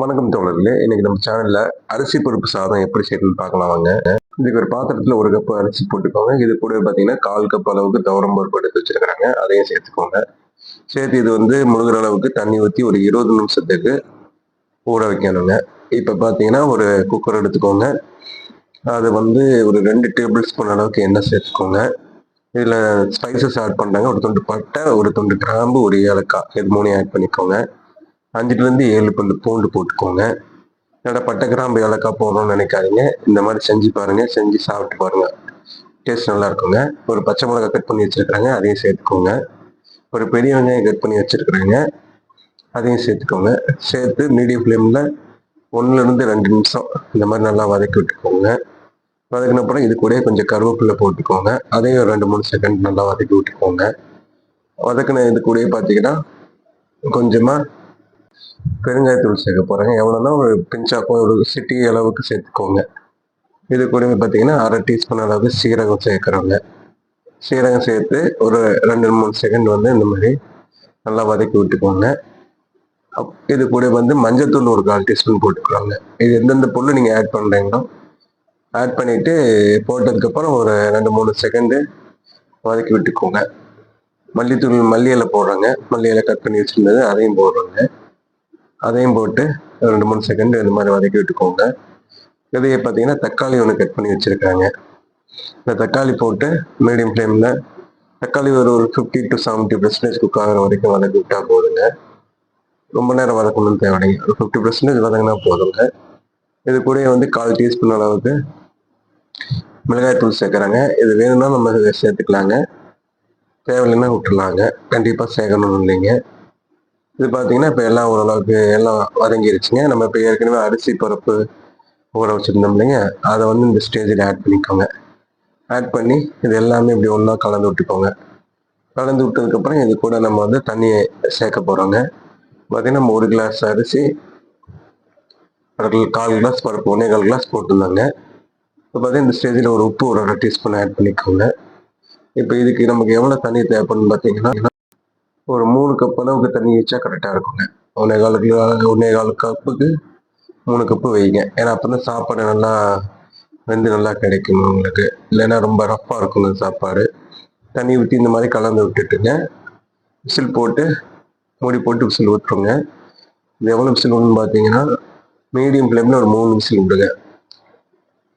வணக்கம் தோழர்களே. இன்னைக்கு நம்ம சேனல்ல அரிசி பருப்பு சாதம் எப்படி செய்யணும்னு பார்க்கலாம் வாங்க. இதுக்கு ஒரு பாத்திரத்துல ஒரு கப் அரிசி போட்டுக்கோங்க. இது கூட பாத்தீங்கன்னா கால் கப் அளவுக்கு துவரம் பருப்பு எடுத்து வச்சிருக்காங்க அதையும் சேர்த்துக்கோங்க. சேர்த்து இது வந்து முழுகிற அளவுக்கு தண்ணி ஊற்றி ஒரு இருபது நிமிஷத்துக்கு ஊற வைக்கணுங்க. இப்போ பார்த்தீங்கன்னா ஒரு குக்கர் எடுத்துக்கோங்க. அது வந்து ஒரு ரெண்டு டேபிள் ஸ்பூன் அளவுக்கு எண்ணெய் சேர்த்துக்கோங்க. இதில் ஸ்பைசஸ் ஆட் பண்ணுறாங்க ஒரு துண்டு பட்டை ஒரு துண்டு கிராம்பு ஒரு ஏலக்காய். இது மூணையும் ஆட் பண்ணிக்கோங்க. அஞ்சுலேருந்து ஏழு பல்லு பூண்டு போட்டுக்கோங்க. என்னோட பட்டை கிராம்பு ஏலக்காய் போடணும்னு நினைக்காதீங்க. இந்த மாதிரி செஞ்சு பாருங்க. செஞ்சு சாப்பிட்டு பாருங்க. டேஸ்ட் நல்லா இருக்குங்க. ஒரு பச்சை மிளகாய் கட் பண்ணி வச்சுருக்குறாங்க. அதையும் சேர்த்துக்கோங்க. ஒரு பெரிய வெங்காயம் கட் பண்ணி வச்சுருக்குறாங்க. அதையும் சேர்த்துக்கோங்க. சேர்த்து மீடியம் ஃப்ளேமில் ஒன்றுலேருந்து ரெண்டு நிமிஷம் இந்த மாதிரி நல்லா வதக்கி விட்டுக்கோங்க. வதக்கின அப்புறம் இது கூட கொஞ்சம் கருவேப்பிலை போட்டுக்கோங்க. அதையும் ரெண்டு மூணு செகண்ட் நல்லா வதக்கி விட்டுக்கோங்க. வதக்கின இது கூட பார்த்தீங்கன்னா கொஞ்சமாக பெருங்காயத்தூள் சேர்க்க போகிறேன் எவ்வளோனா ஒரு பிஞ்சாக்கும் ஒரு சிட்டி அளவுக்கு சேர்த்துக்கோங்க. இது கூட பார்த்தீங்கன்னா அரை டீஸ்பூன் அளவுக்கு சீரகம் சேர்க்குறோங்க சீரகம் சேர்த்து ஒரு ரெண்டு மூணு செகண்ட் வந்து இந்த மாதிரி நல்லா வதக்கி விட்டுக்கோங்க. அப் இது கூட வந்து மஞ்சத்தூள் ஒரு கால் டீஸ்பூன் போட்டுக்கிறாங்க இது எந்தெந்த பொருள் நீங்கள் ஆட் பண்ணுறீங்களோ ஆட் பண்ணிவிட்டு போட்டதுக்கப்புறம் ஒரு ரெண்டு மூணு செகண்டு வதக்கி விட்டுக்கோங்க. மல்லித்தூள் மல்லி இலை போடுறாங்க. மல்லி இலை கட் பண்ணி வச்சுருந்தது அதையும் போடுறாங்க. அதையும் போட்டு ரெண்டு மூணு செகண்ட் இந்த மாதிரி வதக்கி விட்டுக்கோங்க. இதையே பார்த்தீங்கன்னா தக்காளி ஒன்று கட் பண்ணி வச்சுருக்காங்க. இந்த தக்காளி போட்டு மீடியம் ஃப்ளேமில் தக்காளி ஒரு ஒரு fifty to seventy percentage cook ஆகிற வரைக்கும் வதக்கி விட்டால் போதுங்க. ரொம்ப நேரம் வதக்கணும்னு தேவையில்லைங்க ஒரு ஃபிஃப்டி பர்சன்டேஜ் வதங்கினா போதுங்க. இது கூட வந்து கால் டீஸ்பூன் அளவுக்கு மிளகாய்த்தூள் சேர்க்குறாங்க. இது வேணும்னா நம்ம இதை சேர்த்துக்கலாங்க. தேவையில்லைன்னா விட்டுலாங்க கண்டிப்பாக சேர்க்கணும் இல்லைங்க. இது பார்த்தீங்கன்னா இப்போ எல்லாம் ஓரளவுக்கு எல்லாம் வதங்கிருச்சுங்க நம்ம இப்போ ஏற்கனவே அரிசி பருப்பு ஊற வச்சுருந்தோம் இல்லைங்க. அதை வந்து இந்த ஸ்டேஜில் ஆட் பண்ணிக்கோங்க. ஆட் பண்ணி இது எல்லாமே இப்படி ஒன்றா கலந்து விட்டுக்கோங்க. கலந்து விட்டதுக்கப்புறம் இது கூட நம்ம வந்து தண்ணியை சேர்க்க போகிறோங்க பார்த்தீங்கன்னா நம்ம ஒரு கிளாஸ் அரிசி கால் கிளாஸ் பருப்பு ஒன்றே கால் கிளாஸ் போட்டிருந்தாங்க. இப்போ பார்த்தீங்கன்னா இந்த ஸ்டேஜில் ஒரு உப்பு ஒரு அரை டீஸ்பூன் ஆட் பண்ணிக்கோங்க. இப்போ இதுக்கு நமக்கு எவ்வளோ தண்ணி தேவைப்படுன்னு பார்த்தீங்கன்னா ஒரு மூணு கப் அளவுக்கு தண்ணி வச்சா கரெக்டாக இருக்குங்க. ஒன்றே கால் கிலோ ஒன்றே கால் கப்புக்கு மூணு கப்பு வைங்க. ஏன்னா அப்போ தான் சாப்பாடு நல்லா வெந்து நல்லா கிடைக்கும் உங்களுக்கு. இல்லைன்னா ரொம்ப ரஃப்பாக இருக்கும் சாப்பாடு. தண்ணி ஊற்றி இந்த மாதிரி கலந்து விட்டுட்டுங்க. விசில் போட்டு மூடி போட்டு விசில் விட்டுருங்க இது எவ்வளோ விசில் விடணும்னு பார்த்தீங்கன்னா மீடியம் ஃப்ளேமில் ஒரு மூணு விசில் விடுங்க.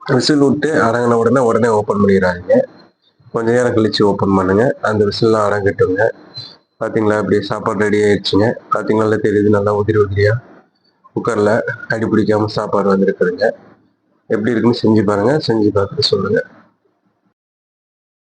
விசில் விட்டு அடங்கின உடனே உடனே ஓப்பன் பண்ணிடுறாங்க கொஞ்ச நேரம் கழித்து ஓப்பன் பண்ணுங்கள் அந்த விசில்லாம் அடங்கட்டுங்க. பார்த்தீங்களா இப்படி சாப்பாடு ரெடி ஆயிடுச்சுங்க. பார்த்தீங்களா தெரியுது நல்லா உதிரி உதிரியா. குக்கரில் அடி பிடிக்காமல் சாப்பாடு வந்துருக்குதுங்க. எப்படி இருக்குன்னு செஞ்சு பாருங்கள் செஞ்சு பார்த்துட்டு சொல்லுங்கள்